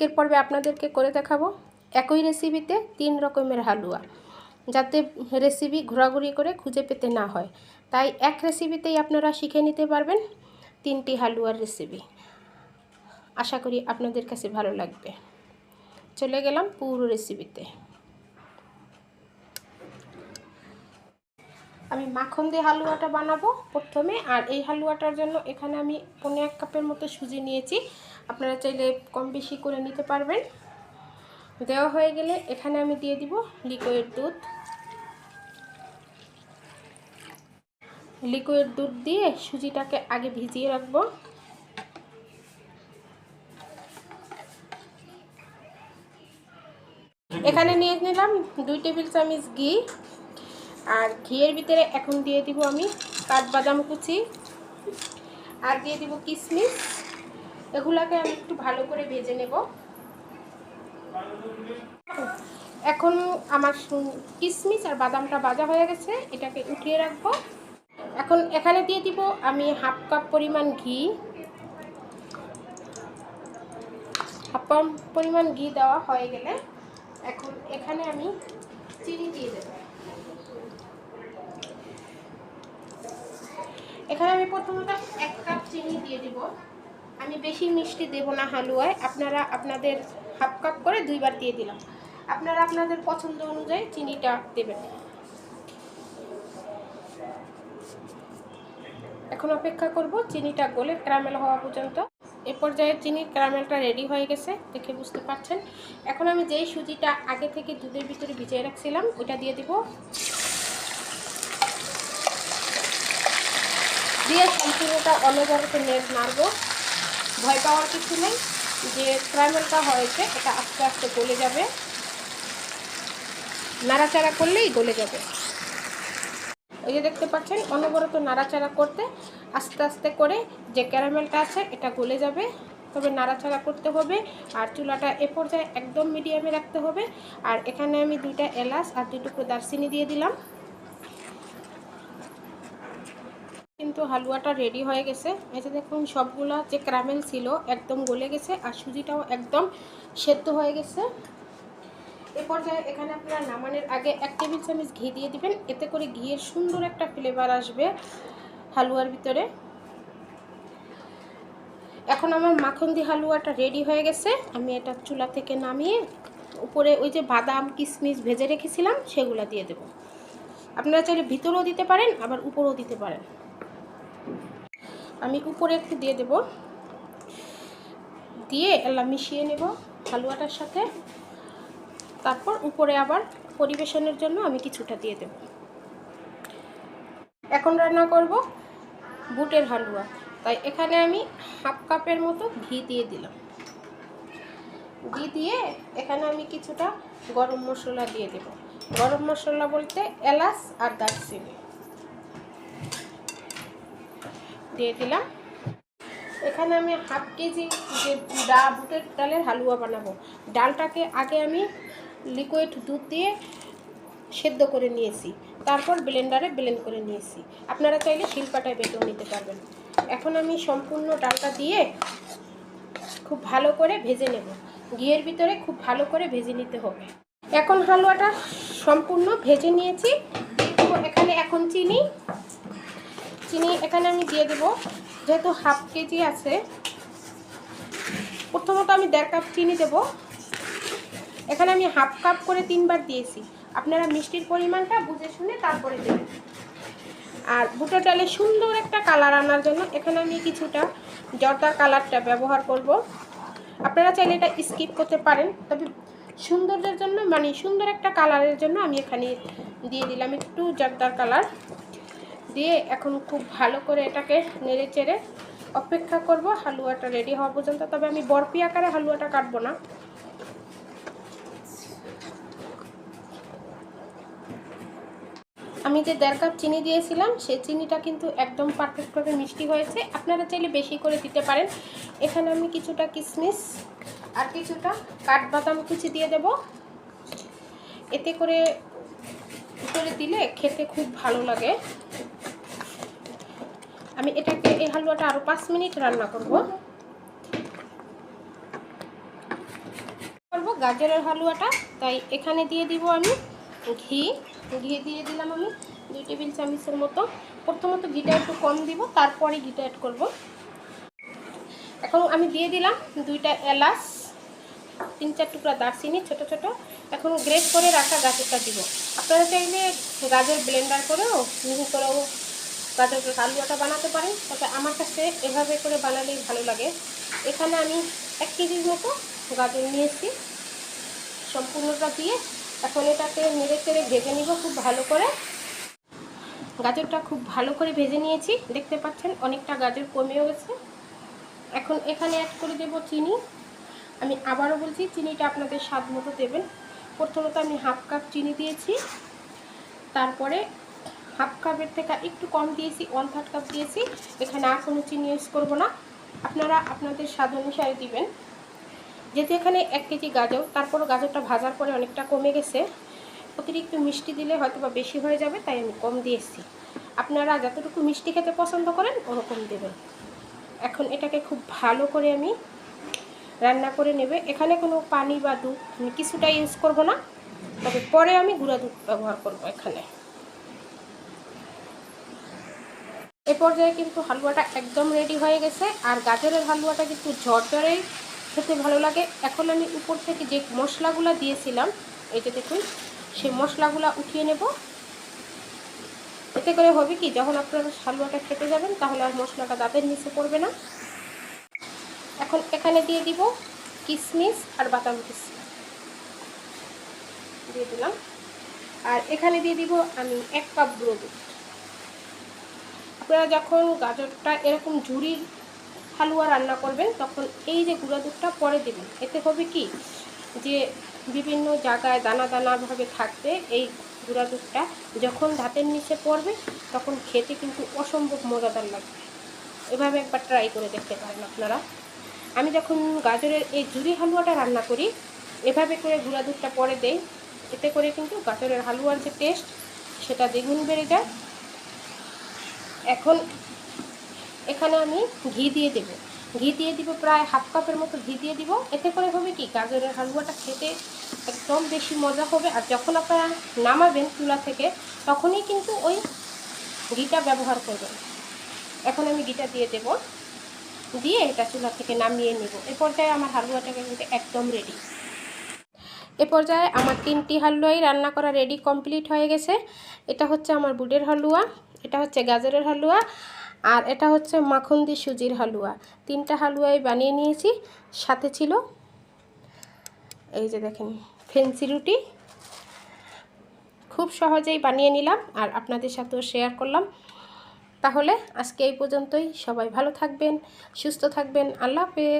আজকের পর্বে আপনাদেরকে করে দেখাবো একই রেসিপিতে তিন রকমের হালুয়া, যাতে রেসিপি ঘোরাঘুরি করে খুঁজে পেতে না হয়। তাই এক রেসিপিতেই আপনারা শিখে নিতে পারবেন তিনটি হালুয়ার রেসিপি আশা করি আপনাদের কাছে ভালো লাগবে। চলে গেলাম পুরো রেসিপিতে আমি মাখন দিয়ে হালুয়াটা বানাবো প্রথমে, আর এই হালুয়াটার জন্য এখানে আমি পনেরো এক কাপের মতো সুজি নিয়েছি। আপনারা চাইলে কম বেশি করে নিতে পারবেন। দেওয়া হয়ে গেলে এখানে আমি দিয়ে দিব লিকুইড দুধ। লিকুইড দুধ দিয়ে সুজিটাকে আগে ভিজিয়ে রাখব। এখানে নিয়ে নিলাম দুই টেবিল চামচ ঘি। আর ঘিয়ের ভিতরে এখন দিয়ে দিব আমি কাঠবাদাম কুচি। আর দিয়ে দিব কিশমিশ এগুলাকে আমি একটু ভালো করে ভেজে নেব। এখন আমার কিশমিশ আর বাদামটা ভাজা হয়ে গেছে, এটাকে উঠিয়ে রাখব। এখন এখানে দিয়ে দিব আমি হাফ কাপ পরিমাণ ঘি। হাফ কাপ পরিমাণ ঘি দেওয়া হয়ে গেলে এখন এখানে আমি চিনি দিয়ে দেবো। এখানে আমি প্রথমত এক কাপ চিনি দিয়ে দিব। আমি বেশি মিষ্টি দেব না হালুয়ায়। আপনারা আপনাদের হাফ কাপ করে দুইবার দিয়ে দিলাম। আপনারা আপনাদের পছন্দ অনুযায়ী চিনিটা দেবেন। এখন অপেক্ষা করব চিনিটা গলে ক্যারামেল হওয়া পর্যন্ত। এ পর্যায়ে চিনির ক্যারামেলটা রেডি হয়ে গেছে, দেখে বুঝতে পারছেন। এখন আমি যেই সুজিটা আগে থেকে দুধের ভিতরে ভিজিয়ে রাখছিলাম, ওইটা দিয়ে দিব। দিয়ে সম্পূর্ণটা অনবরত নেট নাড়বো ভয় পাওয়ার কিছু নেই। যে ক্যারামেলটা হয়েছে, এটা আস্তে আস্তে গলে যাবে। নাড়াচাড়া করলেই গলে যাবে। এই যে দেখতে পাচ্ছেন, অনবরত নাড়াচাড়া করতে, আস্তে আস্তে করে যে ক্যারামেলটা আছে, এটা গলে যাবে। তবে নাড়াচাড়া করতে হবে, আর চুলাটা এ পর্যায়ে একদম মিডিয়ামে রাখতে হবে। আর এখানে আমি দুইটা এলাচ আর দুই টুকরো দারচিনি দিয়ে দিলাম। কিন্তু হালুয়াটা রেডি হয়ে গেছে। যে দেখুন, সবগুলা যে ক্যারামেল ছিল একদম গলে গেছে আর সুজিটাও একদম সেদ্ধ হয়ে গেছে। এ পর্যায়ে এখানে আপনারা নামানোর আগে এক টেবিল চামচ ঘি দিয়ে দিবেন। এতে করে ঘিয়ের সুন্দর একটা ফ্লেভার আসবে হালুয়ার ভিতরে। এখন আমার মাখন দিয়ে হালুয়াটা রেডি হয়ে গেছে। আমি এটা চুলা থেকে নামিয়ে উপরে ওই যে বাদাম কিশমিশ ভেজে রেখেছিলাম, সেগুলো দিয়ে দেব। আপনারা চাইলে ভিতরেও দিতে পারেন, আবার উপরেও দিতে পারেন। আমি উপরে একটু দিয়ে দেব। দিয়ে এলা মিশিয়ে নেব হালুয়াটার সাথে। তারপর উপরে আবার পরিবেশনের জন্য আমি কিছুটা দিয়ে দেব। এখন রান্না করব বুটের হালুয়া। তাই এখানে আমি হাফ কাপের মতো ঘি দিয়ে দিলাম। ঘি দিয়ে এখানে আমি কিছুটা গরম মশলা দিয়ে দেব। গরম মশলা বলতে এলাচ আর দারচিনি। দিয়ে দিলাম। এখানে আমি হাফ কেজি যে ডা বুটের ডালের হালুয়া বানাবো, ডালটাকে আগে আমি লিকুইড দুধ দিয়ে সেদ্ধ করে নিয়েছি, তারপর ব্লেন্ডারে ব্লেন্ড করে নিয়েছি। আপনারা চাইলে শিলপাটায় বেটেও নিতে পারবেন। এখন আমি সম্পূর্ণ ডালটা দিয়ে খুব ভালো করে ভেজে নেব। ঘিয়ের ভিতরে খুব ভালো করে ভেজে নিতে হবে। এখন হালুয়াটা সম্পূর্ণ ভেজে নিয়েছি। এখানে এখন চিনি চিনি এখানে আমি দিয়ে দেব। যেহেতু হাফ কেজি আছে, প্রথমত আমি দেড় কাপ চিনি দেব। এখানে আমি হাফ কাপ করে তিনবার দিয়েছি। আপনারা মিষ্টির পরিমাণটা বুঝে শুনে তারপরে দেবেন। আর বুটো ডালে সুন্দর একটা কালার আনার জন্য এখানে আমি কিছুটা জর্দার কালারটা ব্যবহার করব। আপনারা চাইলে এটা স্কিপ করতে পারেন, তবে সৌন্দর্যের জন্য মানে সুন্দর একটা কালারের জন্য আমি এখানে দিয়ে দিলাম একটু জর্দার কালার। দিয়ে এখন খুব ভালো করে এটাকে নেড়ে চেড়ে অপেক্ষা করব, হালুয়াটা রেডি হওয়া পর্যন্ত। তবে আমি বরফি আকারে হালুয়াটা কাটবো না। আমি যে দেড় কাপ চিনি দিয়েছিলাম, সেই চিনিটা কিন্তু একদম পারফেক্টভাবে মিষ্টি হয়েছে। আপনারা চাইলে বেশি করে দিতে পারেন। এখানে আমি কিছুটা কিশমিশ আর কিছুটা কাঠবাদাম কুচি দিয়ে দেব। এতে করে করে দিলে খেতে খুব ভালো লাগে। আমি এটাকে, এই হালুয়াটা আরও পাঁচ মিনিট রান্না করব। গাজরের হালুয়াটা, তাই এখানে দিয়ে দিব আমি ঘি। ঘি দিয়ে দিলাম আমি দুই টেবিল চামচের মতো। প্রথমত ঘিটা একটু কম দিব, তারপরে ঘিটা অ্যাড করব। এখন আমি দিয়ে দিলাম দুইটা এলাচ, তিন চার টুকরা দারচিনি ছোট ছোট। এখন গ্রেট করে রাখা গাজরটা দিব। আপনারা চাইলে গাজর ব্লেন্ডার করেও, মিহি করেও গাজরের হালুয়াটা বানাতে পারেন, তবে আমার কাছে এভাবে করে বানালেই ভালো লাগে। এখানে আমি এক কেজির মতো গাজর নিয়েছি, সম্পূর্ণটা দিয়ে এখন এটাকে নেড়ে চেড়ে ভেজে নিব খুব ভালো করে। গাজরটা খুব ভালো করে ভেজে নিয়েছি, দেখতে পাচ্ছেন অনেকটা গাজর কমেও গেছে। এখন এখানে অ্যাড করে দেব চিনি। আমি আবারও বলছি, চিনিটা আপনাদের স্বাদ মতো দেবেন। প্রথমত আমি হাফ কাপ চিনি দিয়েছি, তারপরে হাফ কাপের থেকে একটু কম দিয়েছি ওয়ান থার্ড কাপ দিয়েছি। এখানে আর কোনো চিনি ইউজ করব না। আপনারা আপনাদের স্বাদ অনুসারে দিবেন। যেহেতু এখানে এক কেজি গাজর, তারপরও গাজরটা ভাজার পরে অনেকটা কমে গেছে। অতিরিক্ত মিষ্টি দিলে হয়তো বা বেশি হয়ে যাবে, তাই আমি কম দিয়েছি। আপনারা যতটুকু মিষ্টি খেতে পছন্দ করেন, ওরকম দেবেন। এখন এটাকে খুব ভালো করে আমি রান্না করে নেবে। এখানে কোনো পানি বা দুধ আমি কিছুটা ইউজ করব না। তবে পরে আমি গুঁড়া দুধ ব্যবহার করব এখানে। এ পর্যায়ে কিন্তু হালুয়াটা একদম রেডি হয়ে গেছে। আর গাজরের হালুয়াটা কিন্তু ঝরঝরেই খেতে ভালো লাগে। এখন আমি উপর থেকে যে মশলাগুলো দিয়েছিলাম, এই যে দেখুন, সেই মশলাগুলো উঠিয়ে নেব। এতে করে হবে কি, যখন আপনারা হালুয়াটা খেতে যাবেন, তাহলে আর মশলাটা দাঁতের নিচে পড়বে না। এখন এখানে দিয়ে দিব কিশমিশ আর বাদাম কিশমিশ দিয়ে দিলাম। আর এখানে দিয়ে দিব আমি এক কাপ গুঁড়ো দুধ। আপনারা যখন গাজরটা এরকম ঝুড়ির হালুয়া রান্না করবেন, তখন এই যে গুঁড়া দুধটা পরে দেবেন। এতে হবে কি? যে বিভিন্ন জায়গায় দানা দানাভাবে থাকবে এই গুঁড়া দুধটা। যখন দাঁতের নিচে পড়বে, তখন খেতে কিন্তু অসম্ভব মজাদার লাগবে। এভাবে একবার ট্রাই করে দেখতে পারেন আপনারা। আমি যখন গাজরের এই জুড়ি হালুয়াটা রান্না করি, এভাবে করে গুঁড়া দুধটা পরে দেই। এতে করে কিন্তু গাজরের হালুয়ার যে টেস্ট সেটা দ্বিগুণ বেড়ে যায়। এখন এখানে আমি ঘি দিয়ে দেবো। ঘি দিয়ে দিব প্রায় হাফ কাপের মতো ঘি দিয়ে দিব। এতে করে হবে কি? গাজরের হালুয়াটা খেতে একদম বেশি মজা হবে। আর যখন আপনারা নামাবেন চুলা থেকে, তখনই কিন্তু ওই ঘিটা ব্যবহার করবেন। এখন আমি ঘিটা দিয়ে দেব। দিয়ে এটা চুলা থেকে নামিয়ে নেব। এ পর্যায়ে আমার হালুয়াটাকে কিন্তু একদম রেডি এ পর্যায়ে আমার তিনটি হালুয়াই রান্না করা রেডি কমপ্লিট হয়ে গেছে। এটা হচ্ছে আমার বুটের হালুয়া। এটা হচ্ছে গাজরের হালুয়া আর এটা হচ্ছে মাখন মাখন্দি সুজির হালুয়া। তিনটা হালুয়াই বানিয়ে নিয়েছি, সাথে ছিল এই যে দেখেন, ফেন্সি রুটি। খুব সহজেই বানিয়ে নিলাম আর আপনাদের সাথেও শেয়ার করলাম। তাহলে আজকে এই পর্যন্তই, সবাই ভালো থাকবেন, সুস্থ থাকবেন, আল্লাহ হাফেজ।